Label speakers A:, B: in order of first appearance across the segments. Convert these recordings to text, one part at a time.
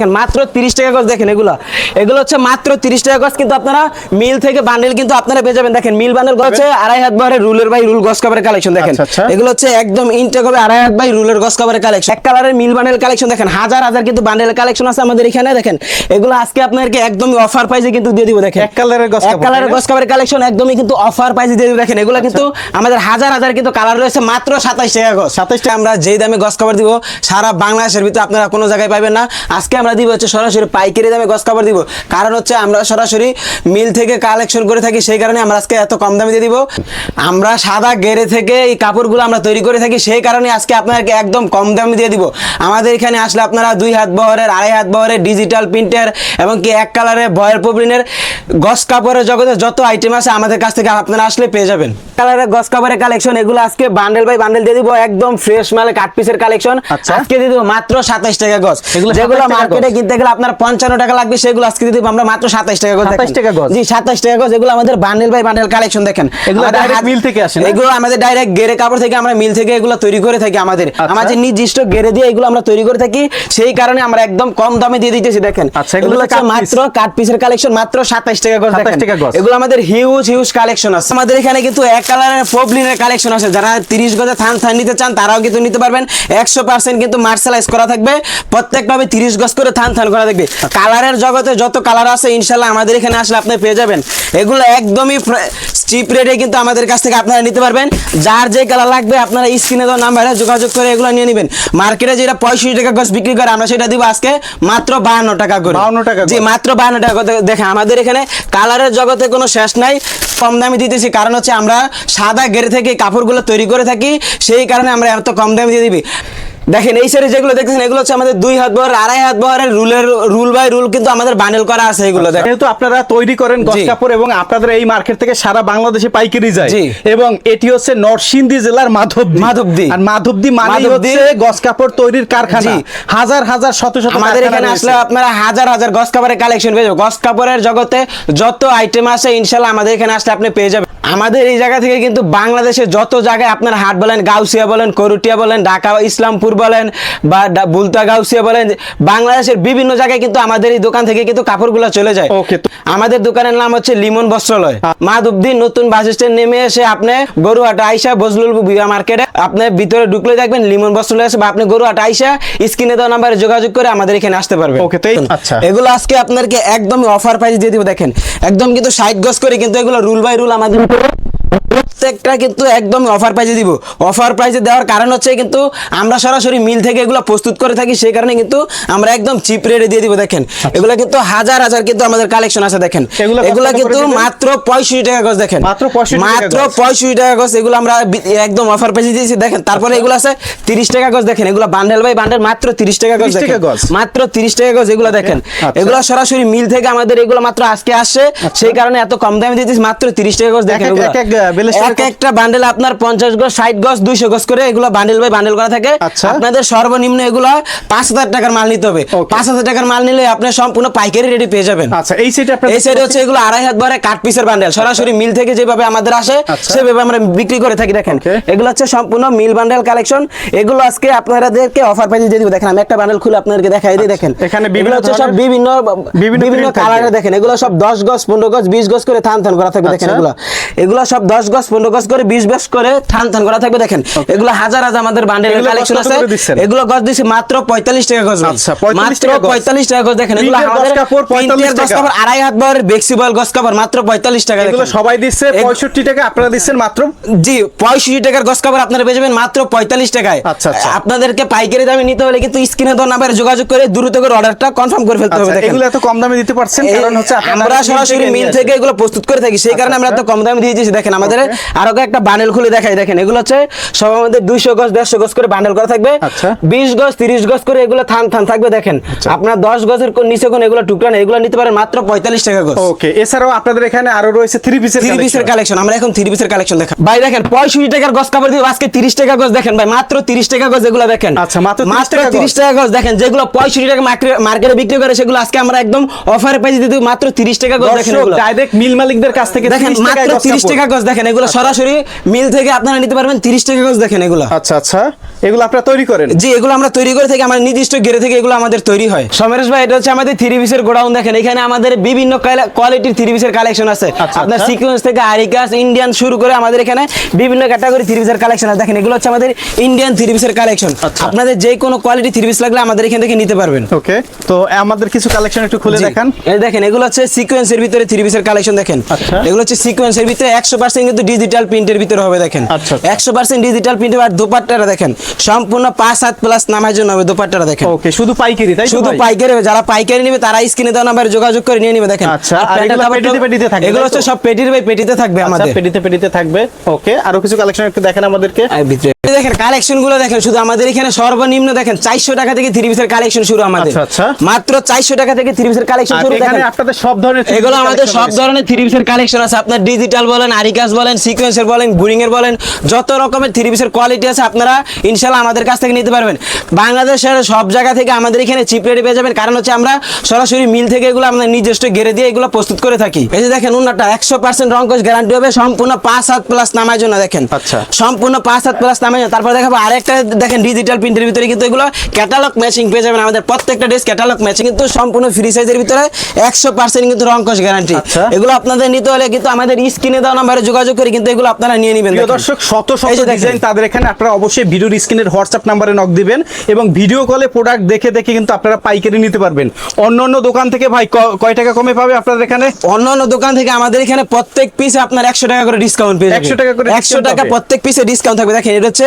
A: দেখেন মাত্র তিরিশ টাকা গজ দেখেন এগুলো। এগুলো হচ্ছে মাত্র তিরিশ টাকা গজ কিন্তু আপনারা মিল থেকে বান্ডেল কিন্তু আপনারা পেয়ে যাবেন। দেখেন মিল বান্ডেল হচ্ছে আড়াই হাত বহরের রুলের বাই রুল গজ কাভারের কালেকশন দেখেন।
B: আচ্ছা, আচ্ছা।
A: এগুলো হচ্ছে একদম ইনটেক হবে আড়াই হাত বাই রুলের গজ কাভারের কালেকশন এক কালারের মিল বান্ডেল কালেকশন দেখেন হাজার হাজার কিন্তু বান্ডেল কালেকশন আছে আমাদের এখানে দেখেন। এগুলো আজকে আপনাদেরকে একদমই অফার প্রাইসে কিন্তু দিয়ে দিব দেখেন।
B: এক কালারের গজ
A: এক কালারের? গজ কাভারের কালেকশন একদমই কিন্তু অফার প্রাইসে দিয়ে দিব দেখেন। এগুলো কিন্তু আমাদের হাজার হাজার কিন্তু কালার রয়েছে মাত্র সাতাইশ টাকা গজ। সাতাইশ টাকা। আমরা যেই দামে গজ কাভার দিব সারা বাংলাদেশের ভিতরে আপনারা কোনো জায়গায় পাবেন না। আজকে আমরা দিব হচ্ছে সরাসরি পাইকারি দামে গজ কাভার দিব। কারণ হচ্ছে আমরা সরাসরি মিল থেকে কালেকশন করে থাকি সেই কারণে আমরা আজকে এত কম দামে দিয়ে দিব। আমরা সাদা গেরে থেকে এই কাপড়গুলো আমরা তৈরি করে থাকি সেই কারণে আজকে আপনাদেরকে একদম কম দামে দিয়ে দিব। আমাদের এখানে আসলে আপনারা দুই হাত বহরের আড়াই হাত বহরের ডিজিটাল প্রিন্টের এবং কি এক কালারের বয়ের পবলিনের গস কাপড়ের জগতে যত আইটেম আছে আমাদের কাছ থেকে আপনারা আসলে পেয়ে যাবেন। কালারের গস কাপড়ের কালেকশন এগুলো আজকে বান্ডেল বাই বান্ডেল দিয়ে দিব একদম ফ্রেশ মালে কাট পিসের কালেকশন। আজকে দিয়ে দিব মাত্র সাতাইশ টাকা
B: এগুলো
A: যেগুলো
B: 27 টাকা
A: মার্কেটে
B: গজ।
A: কিনতে গেলে আপনার পঞ্চান্ন টাকা লাগবে সেগুলো আজকে দিব। আমরা মাত্র সাতাইশ টাকা গজ
B: 27 টাকা গজ।
A: জি সাতাইশ টাকা গজ। এগুলো আমাদের বান্ডেল বাই বান্ডেল কালেকশন দেখেন।
B: এগুলো মিল থেকে আসে না?
A: এগুলো আমাদের ডাইরেক্ট গেরে কাপড় থেকে আমরা মিল থেকে এগুলো তৈরি করে থাকি আমাদের।
B: আচ্ছা।
A: আমাদের নির্দিষ্ট গেরে দিয়ে এগুলো আমরা তৈরি করে থাকি সেই কারণে আমরা একদম কম দামে দিয়ে দিতেছি দেখেন।
B: আচ্ছা, এগুলো
A: মাত্র কাট পিসের কালেকশন মাত্র সাতাইশ টাকা গজ
B: 27 টাকা গজ।
A: এগুলো আমাদের হিউজ হিউজ কালেকশন আছে। আমাদের এখানে কিন্তু এক কালারের পবলিনের কালেকশন আছে। যারা তিরিশ গজে থান থান নিতে চান তারাও কিন্তু নিতে পারবেন। একশো পার্সেন্ট কিন্তু মার্শালাইজ করা থাকবে। প্রত্যেকটা হবে তিরিশ গজ করে থান থান করা দেখবে। কালারের জগতে যত কালার আছে ইনশাল্লাহ আমাদের এখানে আসলে আপনি পেয়ে যাবেন। এগুলো একদমই চিপ রেটে কিন্তু আমাদের কাছ থেকে আপনারা নিতে পারবেন। যার যে কালার লাগবে আপনারা স্ক্রিনে দেওয়া নাম্বারে যোগাযোগ করে এগুলো নিয়ে নেবেন। মার্কেটে যেটা পঁয়ষট্টি টাকা গজ বিক্রি করে আমরা সেটা দিব আজকে মাত্র বাহান্ন টাকা করে।
B: 52 টাকা
A: জি মাত্র বাহান্ন টাকা করে। দেখেন আমাদের এখানে কালারের জগতে কোনো শেষ নাই। কম দামে দিতেছি কারণ হচ্ছে আমরা সাদা গেরে থেকে কাপড়গুলো তৈরি করে থাকি। সেই কারণে আমরা এত কম দামে দিয়ে দিবি। দেখেন এই সাইডে যেগুলো দেখতেছেন এগুলো হচ্ছে আমাদের দুই হাত বহর আড়াই হাত বহরের রুলের রুল বাই রুল কিন্তু আমাদের বান্ডেল করা আছে এগুলো
B: যেহেতু আপনারা তৈরি করেন গস কাপড় এবং আপনাদের এই মার্কেট থেকে সারা বাংলাদেশে পাইকারি যায় এবং এটি হচ্ছে নরসিংদী জেলার মাধবদী।
A: মাধবদী।
B: আর মাধবদী মানে হচ্ছে গস কাপড় তৈরির কারখানা। হাজার হাজার শত শত
A: আমাদের এখানে আসলে আপনারা হাজার হাজার গস কাপড়ের কালেকশন পেয়ে যাবেন। গস কাপড়ের জগতে যত আইটেম আছে ইনশাল্লাহ আমাদের এখানে আসলে আপনি পেয়ে যাবেন। আমাদের এই জায়গা থেকে কিন্তু বাংলাদেশে যত জায়গায় আপনার হাট বলেন গাউসিয়া বলেন করুটিয়া বলেন ঢাকা ইসলামপুর বলেন বা বুলতা গাউসিয়া বলেন বাংলাদেশের বিভিন্ন জায়গায় কিন্তু আমাদের এই দোকান থেকে কিন্তু কাপড়গুলো চলে যায়।
B: তো-
A: আমাদের দোকানের নাম হচ্ছে লিমন বস্ত্রালয়। মাধবদী নতুন বাস স্ট্যান্ড নেমে এসে আপনি গরুহাটা আইসা বজলুল বিয়া মার্কেটে আপনি ভিতরে ঢুকলে দেখবেন লিমন বস্ত্রালয় আছে বা আপনি গরুহাটা আইসা স্ক্রিনে দেওয়া নাম্বারে যোগাযোগ করে আমাদের এখানে আসতে পারবেন।
B: তো আচ্ছা।
A: এগুলো আজকে আপনাদেরকে একদমই অফার প্রাইস দিয়ে দিব দেখেন। একদম কিন্তু সাইড গজ করে কিন্তু এগুলো রুল বাই রুল আমাদের প্রত্যেকটা কিন্তু একদম অফার প্রাইজে দিব। অফার প্রাইজে দেওয়ার কারণ হচ্ছে কিন্তু আমরা সরাসরি মিল থেকে এগুলো প্রস্তুত করে থাকি সেই কারণে কিন্তু আমরা একদম চিপ রেটে দিয়ে দিব দেখেন। এগুলো কিন্তু হাজার হাজার কিন্তু আমাদের কালেকশন আছে দেখেন।
B: এগুলো
A: কিন্তু মাত্র পঁয়ষট্টি টাকা গজ দেখেন।
B: মাত্র 65 টাকা
A: মাত্র পঁয়ষট্টি টাকা গজ এগুলো আমরা একদম অফার প্রাইজে দিয়েছি দেখেন। তারপরে এগুলো আছে তিরিশ টাকা গজ দেখেন। এগুলো বান্ডেল বাই বান্ডেল মাত্র তিরিশ টাকা গজ দেখেন। মাত্র তিরিশ টাকা গজ এগুলো দেখেন।
B: আচ্ছা।
A: এগুলো সরাসরি মিল থেকে আমাদের এগুলো মাত্র আজকে আসছে। সেই কারণে এত কম দামে দিতেছি মাত্র তিরিশ টাকা গজ দেখেন
B: এক-
A: একটা বান্ডেল আপনার পঞ্চাশ গজ ষাট গজ দুইশো গজ করে এগুলো বান্ডেল বাই বান্ডেল করা থাকে।
B: আচ্ছা।
A: আপনাদের সর্বনিম্ন এগুলো পাঁচ হাজার টাকার মাল নিতে হবে। পাঁচ হাজার টাকার মাল নিলে আপনি সম্পূর্ণ পাইকারি রেডি পেয়ে যাবেন।
B: আচ্ছা এই সেটা
A: এই সাইডে হচ্ছে এগুলো আড়াই হাত ভরে কাট পিসের বান্ডেল সরাসরি মিল থেকে যেভাবে আমাদের আসে
B: আচ্ছা।
A: সেভাবে আমরা বিক্রি করে থাকি দেখেন। এগুলো হচ্ছে সম্পূর্ণ মিল বান্ডেল কালেকশন এগুলো আজকে আপনাদেরকে অফার প্রাইসে দিয়ে দিব। দেখেন আমি একটা বান্ডেল খুলে আপনাদেরকে দেখাই দিই দেখেন।
B: এখানে বিভিন্ন
A: হচ্ছে সব বিভিন্ন
B: বিভিন্ন।
A: কালারে দেখেন। এগুলো সব দশ গজ পনেরো গজ বিশ গজ করে থান থান করা থাকবে দেখেন। এগুলো। এগুলো সব দশ গজ পনেরো গজ করে বিশ গজ করে থান থান করা থাকবে দেখেন। এগুলো হাজার হাজার আমাদের বান্ডেলের কালেকশন আছে। এগুলো গজ দিচ্ছি মাত্র পঁয়তাল্লিশ টাকা গজ।
B: আচ্ছা, 45
A: মাত্র। পঁয়তাল্লিশ টাকা গজ দেখেন এগুলো আমাদের
B: কাপড় 45
A: গজ। কাপড় আড়াই হাত বহরের বেক্সিবল গজ কাপড় মাত্র পঁয়তাল্লিশ টাকা
B: এগুলো সবাই দিচ্ছে পঁয়ষট্টি টাকা আপনারা দিচ্ছেন মাত্র?
A: জি পঁয়ষট্টি টাকার গজ কাপড় আপনারা পেয়ে যাবেন মাত্র পঁয়তাল্লিশ টাকায়।
B: আচ্ছা, আচ্ছা।
A: আপনাদেরকে পাইকারি দামে নিতে হলে কিন্তু স্ক্রিনে দেওয়া নাম্বারে যোগাযোগ করে দ্রুত করে অর্ডারটা কনফার্ম করে ফেলতে হবে
B: আচ্ছা, এগুলো এত কম দামে দিতে পারছেন? কারণ হচ্ছে
A: আমরা সরাসরি মিল থেকে এগুলো প্রস্তুত করে থাকি সেই কারণে আমরা এত কম দামে দিয়ে দিয়েছি দেখেন আমাদের আরও একটা বান্ডেল খুলে দেখাই দেখেন এগুলো হচ্ছে সব আমাদের দুইশো গজ দেড়শো গজ করে বান্ডেল করা থাকবে।
B: আচ্ছা।
A: বিশ গজ তিরিশ গজ করে এগুলো থান থান থাকবে দেখেন। আপনার দশ গজের নিচে কোন এগুলো টুকরা নেই এগুলো নিতে পারেন মাত্র পঁয়তাল্লিশ টাকা গজ।
B: ওকে এছাড়াও আপনাদের এখানে আরও রয়েছে থ্রি পিসের
A: থ্রি পিসের কালেকশন আমরা এখন থ্রি পিসের কালেকশন দেখেন ভাই দেখেন পঁয়ষট্টি টাকার গজ কাপড় দিব আজকে তিরিশ টাকা গজ দেখেন ভাই মাত্র তিরিশ টাকা গজ এগুলো দেখেন।
B: আচ্ছা, মাত্র
A: মাত্র তিরিশ টাকা গজ দেখেন যেগুলো পঁয়ষট্টি টাকা মার্কেটে বিক্রি করে সেগুলো আজকে আমরা একদম অফারে পাইছি দিতে মাত্র তিরিশ টাকা গজ দেখেন
B: ডাইরেক্ট মিল মালিকদের কাছ থেকে
A: দেখেন
B: 30
A: মাত্র তিরিশ টাকা গজ দেখেন এগুলো সরাসরি মিল থেকে আপনারা নিতে পারবেন তিরিশ টাকা গজ দেখেন এগুলো।
B: আচ্ছা আচ্ছা। এগুলো আপনারা তৈরি করেন?
A: জি এগুলো আমরা তৈরি করে থাকি আমার নির্দিষ্ট গেরে থেকে এগুলো আমাদের তৈরি হয়। সমরেশ ভাই এটা হচ্ছে আমাদের থ্রি পিসের গোডাউন দেখেন এখানে আমাদের বিভিন্ন কোয়ালিটির থ্রি পিসের কালেকশন আছে।
B: আচ্ছা,
A: আপনার
B: আচ্ছা।
A: সিকোয়েন্স থেকে আরিকাস ইন্ডিয়ান শুরু করে আমাদের এখানে বিভিন্ন ক্যাটাগরি থ্রি পিসের কালেকশন আছে। দেখেন এগুলো হচ্ছে আমাদের ইন্ডিয়ান থ্রি পিসের কালেকশন। আপনাদের যে কোনো কোয়ালিটি থ্রি পিস লাগলে আমাদের এখান থেকে নিতে পারবেন।
B: ওকে তো আমাদের কিছু কালেকশন একটু খুলে। দেখান।
A: এই দেখেন এগুলো হচ্ছে সিকোয়েন্সের ভিতরে থ্রি পিসের কালেকশন দেখেন।
B: আচ্ছা।
A: এগুলো হচ্ছে সিকোয়েন্সের ভিতরে একশো পার্সেন্ট কিন্তু ডিজিটাল প্রিন্টের ভিতরে হবে দেখেন।
B: আচ্ছা, আচ্ছা।
A: একশো পার্সেন্ট ডিজিটাল প্রিন্ট আর দোপাট্টারা দেখেন। সম্পূর্ণ পাঁচ হাত প্লাস নামার জন্য হবে দোপাট্টারা দেখেন।
B: ওকে শুধু পাইকারি তাই
A: শুধু পাইকারি হবে, যারা পাইকারি নেবে তারা স্ক্রিনে দেওয়া নাম্বারে যোগাযোগ করে নিয়ে নেবে দেখেন।
B: আচ্ছা, এগুলো
A: হচ্ছে সব পেটির ভাই পেটিতে থাকবে
B: আচ্ছা
A: আমাদের।
B: পেটিতে পেটিতে থাকবে ওকে আরও কিছু কালেকশন একটু দেখেন আমাদেরকে।
A: ভিতরে দেখেন কালেকশনগুলো দেখেন শুধু আমাদের এখানে সর্বনিম্ন দেখেন চারশো টাকা থেকে থ্রি পিসের কালেকশন শুরু আমাদের।
B: আচ্ছা, আচ্ছা।
A: মাত্র চারশো টাকা থেকে থ্রি পিসের কালেকশন শুরু দেখেন।
B: আপনাদের সব ধরনের
A: এগুলো আমাদের সব ধরনের থ্রি পিসের কালেকশন আছে। আপনার ডিজিটাল বলেন আরিকাস বলেন সিকোয়েন্সের বলেন বুরিং এর বলেন যত রকমের থ্রি পিসের কোয়ালিটি আছে আপনারা ইনশাল্লাহ আমাদের কাছ থেকে নিতে পারবেন। বাংলাদেশের সব জায়গা থেকে আমাদের এখানে চিপ রেটে পেয়ে যাবেন। কারণ হচ্ছে আমরা সরাসরি মিল থেকে এগুলো আমাদের নিজস্ব গেড়ে দিয়ে এগুলো প্রস্তুত করে থাকি। এই যে দেখেন উন্নাটা একশো পার্সেন্ট রঙ্কশ গ্যারান্টি হবে। সম্পূর্ণ পাঁচ হাত প্লাস নামার জন্য দেখেন।
B: আচ্ছা।
A: সম্পূর্ণ পাঁচ হাত প্লাস নামার তারপর দেখাবো আরেকটা দেখেন ডিজিটাল প্রিন্টের ভিতরে কিন্তু এগুলো ক্যাটালগ ম্যাচিং পেয়ে যাবেন আমাদের প্রত্যেকটা ড্রেস ক্যাটালগ ম্যাচিং কিন্তু সম্পূর্ণ ফ্রি সাইজের ভিতরে একশো পার্সেন্ট কিন্তু রঙ্কশ গ্যারান্টি
B: আচ্ছা।
A: এগুলো আপনাদের নিতে হলে কিন্তু আমাদের স্ক্রিনে দেওয়া নাম্বারে যোগাযোগ করে কিন্তু এগুলো আপনারা নিয়ে নেবেন।
B: দর্শক শত শত ডিজাইন তাদের এখানে আপনারা অবশ্যই ভিডিওর স্ক্রিনের হোয়াটসঅ্যাপ নাম্বারে নক দিবেন এবং ভিডিও কলে প্রোডাক্ট দেখে দেখে কিন্তু আপনারা পাইকারি নিতে পারবেন। অন্য অন্য দোকান থেকে ভাই কয় টাকা কমে পাবে আপনাদের এখানে?
A: অন্য অন্য দোকান থেকে আমাদের এখানে প্রত্যেক পিসে আপনার একশো টাকা করে ডিসকাউন্ট পেয়ে
B: 100 টাকা করে
A: একশো টাকা প্রত্যেক পিসে ডিসকাউন্ট থাকবে। দেখেন এটা হচ্ছে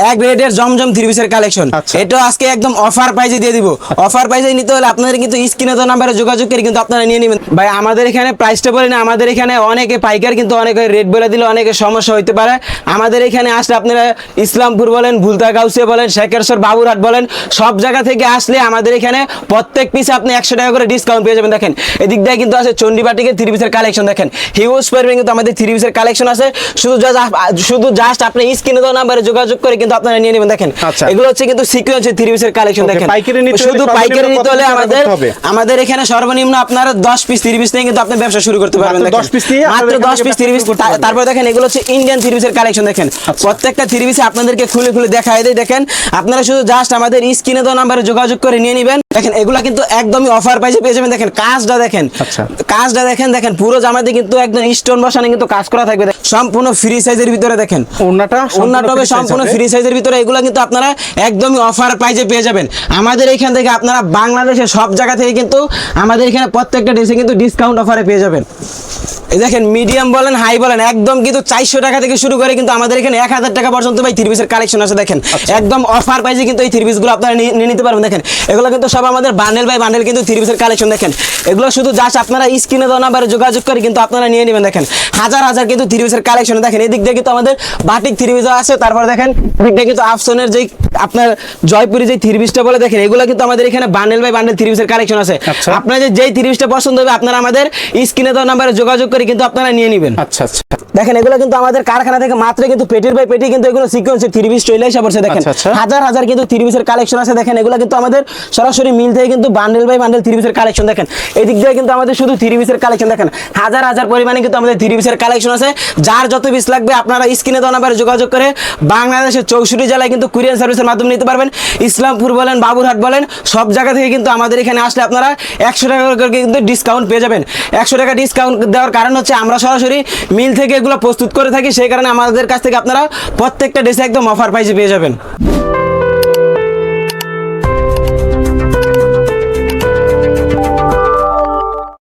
A: এক রেটের জমজম থ্রি পিসের কালেকশন। এটা আজকে একদম অফার প্রাইজে দিয়ে দিব। অফার প্রাইজে নিতে হলে আপনাদের কিন্তু স্ক্রিনে তো নাম্বারে যোগাযোগ করে কিন্তু আপনারা নিয়ে নেবেন। ভাই আমাদের এখানে প্রাইসটা বলি না আমাদের এখানে অনেকে পাইকার কিন্তু অনেকে রেট বলে দিলে অনেকে সমস্যা হইতে পারে। আমাদের এখানে আসলে আপনারা ইসলামপুর বলেন ভুলতা গাউসিয়া বলেন শেখেরসর বাবুরহাট বলেন সব জায়গা থেকে আসলে আমাদের এখানে প্রত্যেক পিসে আপনি একশো টাকা করে ডিসকাউন্ট পেয়ে যাবেন। দেখেন এদিক দিয়ে কিন্তু আছে চন্ডিবাটিকে থ্রি পিসের কালেকশন দেখেন। হিউজ পরিমাণ কিন্তু আমাদের থ্রি পিসের কালেকশন আছে। শুধু আপ- শুধু জাস্ট আপনি স্ক্রিনে দেওয়া নাম্বারে যোগাযোগ করে কিন্তু আপনারা নিয়ে নেবেন দেখেন।
B: আচ্ছা।
A: এগুলো হচ্ছে কিন্তু সিকুয়েন্সের থ্রি পিসের কালেকশন দেখেন। শুধু পাইকারি নিতে হলে আমাদের আমাদের এখানে সর্বনিম্ন আপনার দশ পিস থ্রি পিস নিয়ে কিন্তু আপনি ব্যবসা শুরু করতে পারবেন
B: মাত্র
A: দেখেন।
B: 10 piece নিয়ে
A: মাত্র
B: আপনাদের
A: দশ
B: এখান
A: পিস থ্রি পিস তারপর দেখেন এগুলো হচ্ছে ইন্ডিয়ান থ্রি পিসের কালেকশন দেখেন।
B: আচ্ছা।
A: প্রত্যেকটা থ্রি পিসে আপনাদেরকে খুলে খুলে দেখায় দেয় দেখেন। আপনারা শুধু জাস্ট আমাদের স্ক্রিনে দেওয়া নাম্বারে যোগাযোগ করে নিয়ে নেবেন। দেখেন এগুলা কিন্তু একদমই অফার প্রাইসে পেয়ে যাবেন দেখেন। কাজটা দেখেন।
B: আচ্ছা।
A: কাজটা দেখেন দেখেন। পুরো জামাতে কিন্তু একদম স্টোন বসানো কিন্তু কাজ করা থাকবে সম্পূর্ণ ফ্রি সাইজের ভিতরে দেখেন।
B: সম্পূর্ণ
A: উন্নত হবে সম্পূর্ণ
B: ফ্রি
A: ফ্রি সাইজের ভিতরে এগুলো কিন্তু আপনারা একদমই অফার প্রাইজে পেয়ে যাবেন। আমাদের এখান থেকে আপনারা বাংলাদেশের সব জায়গা থেকে কিন্তু আমাদের এখানে প্রত্যেকটা ড্রেসে কিন্তু ডিসকাউন্ট অফারে পেয়ে যাবেন। দেখেন মিডিয়াম বলেন হাই বলেন একদম কিন্তু চারশো টাকা থেকে শুরু করে কিন্তু আমাদের এখানে এক হাজার টাকা পর্যন্ত ভাই থ্রি পিসের কালেকশন আছে দেখেন। একদম অফার পাইছে কিন্তু এই থ্রি পিসগুলো আপনারা নিয়ে নিতে পারবেন দেখেন। এগুলো কিন্তু সব আমাদের বান্ডেল বাই বান্ডেল কিন্তু থ্রি পিসের কালেকশন দেখেন। এগুলো শুধু জাস্ট আপনারা স্ক্রিনে দেওয়া নাম্বারে যোগাযোগ করে কিন্তু আপনারা নিয়ে নেবেন দেখেন। হাজার হাজার কিন্তু থ্রি পিসের কালেকশন দেখেন। এদিক দিয়ে কিন্তু আমাদের বাটিক থ্রি আছে তারপর দেখেন এদিক দিয়ে কিন্তু আফসনের যেই আপনার জয়পুরি যে থ্রি পিসটা বলে দেখেন এগুলো কিন্তু আমাদের এখানে বান্ডেল বাই বান্ডেল থ্রি পিসের কালেকশন আছে।
B: আচ্ছা।
A: আপনাদের যেই থ্রি পিসটা পছন্দ হবে আপনারা আমাদের স্ক্রিনে দেওয়া নাম্বারে যোগাযোগ করে কিন্তু আপনারা নিয়ে নেবেন।
B: আচ্ছা আচ্ছা।
A: দেখেন এগুলো কিন্তু আমাদের কারখানা থেকে মাত্র কিন্তু পেটির বাই পেটি কিন্তু এগুলো সিকোয়েন্সে থ্রি পিস চলে এসে পড়ছে দেখেন।
B: আচ্ছা, আচ্ছা।
A: হাজার হাজার কিন্তু থ্রি পিসের কালেকশন আছে দেখেন। এগুলো কিন্তু আমাদের সরাসরি মিল থেকে কিন্তু বান্ডেল বাই বান্ডেল থ্রি পিসের কালেকশন দেখেন। এদিক দিয়ে কিন্তু আমাদের শুধু থ্রি পিসের কালেকশন দেখেন। হাজার হাজার পরিমাণে কিন্তু আমাদের থ্রি পিসের কালেকশন আছে। যার যত পিস লাগবে আপনারা স্ক্রিনে দেওয়া নাম্বারে যোগাযোগ করে বাংলাদেশের চৌষট্টি জেলায় কিন্তু কুরিয়ার সার্ভিসের মাধ্যমে নিতে পারবেন। ইসলামপুর বলেন বাবুরহাট বলেন সব জায়গা থেকে কিন্তু আমাদের এখানে আসলে আপনারা একশো টাকা করে কিন্তু ডিসকাউন্ট পেয়ে যাবেন। একশো টাকা ডিসকাউন্ট দেওয়ার কারণ হচ্ছে আমরা সরাসরি মিল থেকে এগুলো প্রস্তুত করে থাকি, সেই কারণে আমাদের কাছ থেকে আপনারা প্রত্যেকটা ড্রেসে একদম অফার প্রাইসে পেয়ে যাবেন।